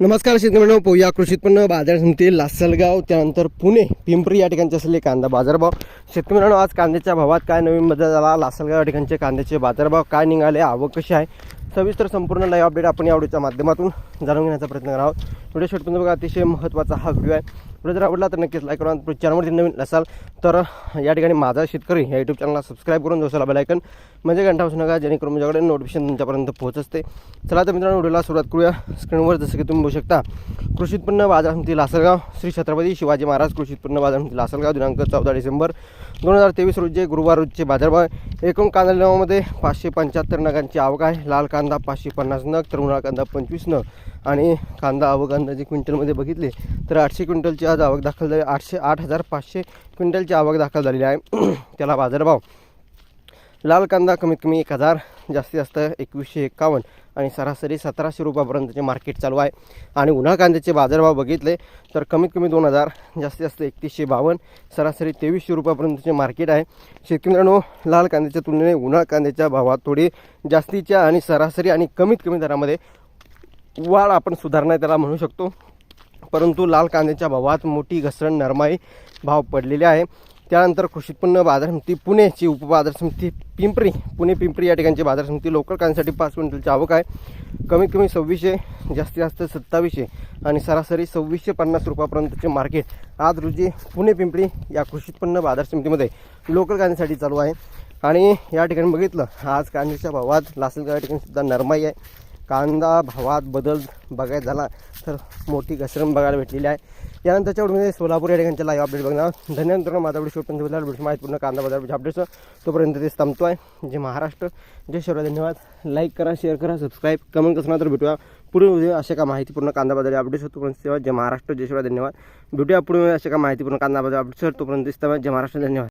नमस्कार शेतकऱ्यांनो पोया कृषी उत्पन्न बाजार समिती लासलगाव त्यानंतर पुणे पिंपरी या ठिकाणचे असलेले कांदा बाजारभाव. शेतकऱ्यांनो आज कांद्याच्या भावात काय नवीन बदल झाला? लासलगाव या ठिकाणचे कांद्याचे बाजारभाव काय निघाले? आवक कशी आहे? सविस्तर संपूर्ण लाईव्ह अपडेट आपण या आवडीच्या माध्यमातून जाणून घेण्याचा प्रयत्न करावा व्हिडिओ शेवटपर्यंत बघा अतिशय महत्त्वाचा हा व्हिडिओ आहे. व्हिडिओ जर आवडला तर नक्कीच लाईक करा चॅनलवरती नवीन असाल तर या ठिकाणी माझा शेतकरी या यूट्यूब चॅनलला सबस्क्राईब करून जोसाला बेलायकन म्हणजे घंटा बसू नका जेणेकरून माझ्याकडे नोटिफिकेशन तुमच्यापर्यंत पोहोच असते. चला तर मित्रांनो व्हिडिओला सुरुवात करूया. स्क्रीनवर जसं की तुम्ही बघू शकता कृषी उत्पन्न बाजार समिती लासलगाव श्री छत्रपती शिवाजी महाराज कृषी उत्पन्न बाजार समिती लासलगाव दिनांक चौदा डिसेंबर दोन हजार तेवीस रोजी गुरुवार रोजचे बाजारभाव एकूण कांदा लिलावामध्ये पाचशे पंच्याहत्तर नगांची आवक आहे. लाल कांदा पाचशे पन्नास नग तर उन्हाळा कांदा पंचवीस नग. आणि कांदा आवक अंदाजे क्विंटलमध्ये बघितले तर आठशे क्विंटलच्या आज आवक दाखल झाली. आठशे आठ हजार पाचशे क्विंटलची आवक दाखल झालेली आहे. त्याला बाजारभाव लाल कांदा कमीत कमी एक हजार जास्तीत जास्त एकवीसशे एक्कावन्न आणि सरासरी सतराशे रुपयापर्यंतचे मार्केट चालू आहे. आणि उन्हाळ कांद्याचे बाजारभाव बघितले तर कमीत कमी दोन हजार जास्तीत जास्त एकतीसशे बावन्न सरासरी तेवीसशे रुपयापर्यंतचे मार्केट आहे. शेतकऱ्यांनो लाल कांद्याच्या तुलनेने उन्हाळ कांद्याच्या भावात थोडी जास्तीच्या आणि सरासरी आणि कमीत कमी दरामध्ये वाढ आपण सुधारणा त्याला म्हणू शकतो. परंतु लाल कांद्याच्या भावात मोठी घसरण नरमाई भाव पडलेले आहे. त्यानंतर कृषी उत्पन्न बाजार समिती पुणेची उपबाजार समिती पिंपरी पुणे पिंपरी या ठिकाणची बाजार समिती लोकल कांद्यासाठी पाच क्विंटलची आवक आहे. कमीत कमी सव्वीसशे जास्तीत जास्त सत्तावीसशे आणि सरासरी सव्वीसशे पन्नास रुपयापर्यंतचे मार्केट आज रोजी पुणे पिंपरी या कृषी उत्पन्न बाजार समितीमध्ये लोकल कांद्यासाठी चालू आहे. आणि या ठिकाणी बघितलं आज कांद्याच्या भावात लासलगाव या ठिकाणी सुद्धा नरमाई आहे. कांदा भावात बदल बघायचा झाला. तर मोठी घसरण बघायला भेटलेली आहे. यानंतरच्या व्हिडिओमध्ये सोलापूर या ठिकाणच्या लाईव्ह अपडेट बघणार धन्यवाद मित्रांनो. माझा व्हिडिओ शेवटपर्यंत बघितला व्हिडिओ माहितीपूर्ण कांदा बाजार अपडेट्स तोपर्यंत ते थांबतो आहे जे महाराष्ट्र. जय शिवराय. धन्यवाद. लाईक करा शेअर करा सबस्क्राईब कमेंट कसं तर भेटूया. पुढे व्हिडिओ अशा का माहितीपूर्ण कांदा बाजार अपडेट्स तोपर्यंत सेवा जय महाराष्ट्र. जय शिवराय. धन्यवाद. भेटूया पुढे अशा का माहितीपूर्ण कांदा बाजार अपडेट्स तोपर्यंत तेच थांबा. जय महाराष्ट्र. धन्यवाद.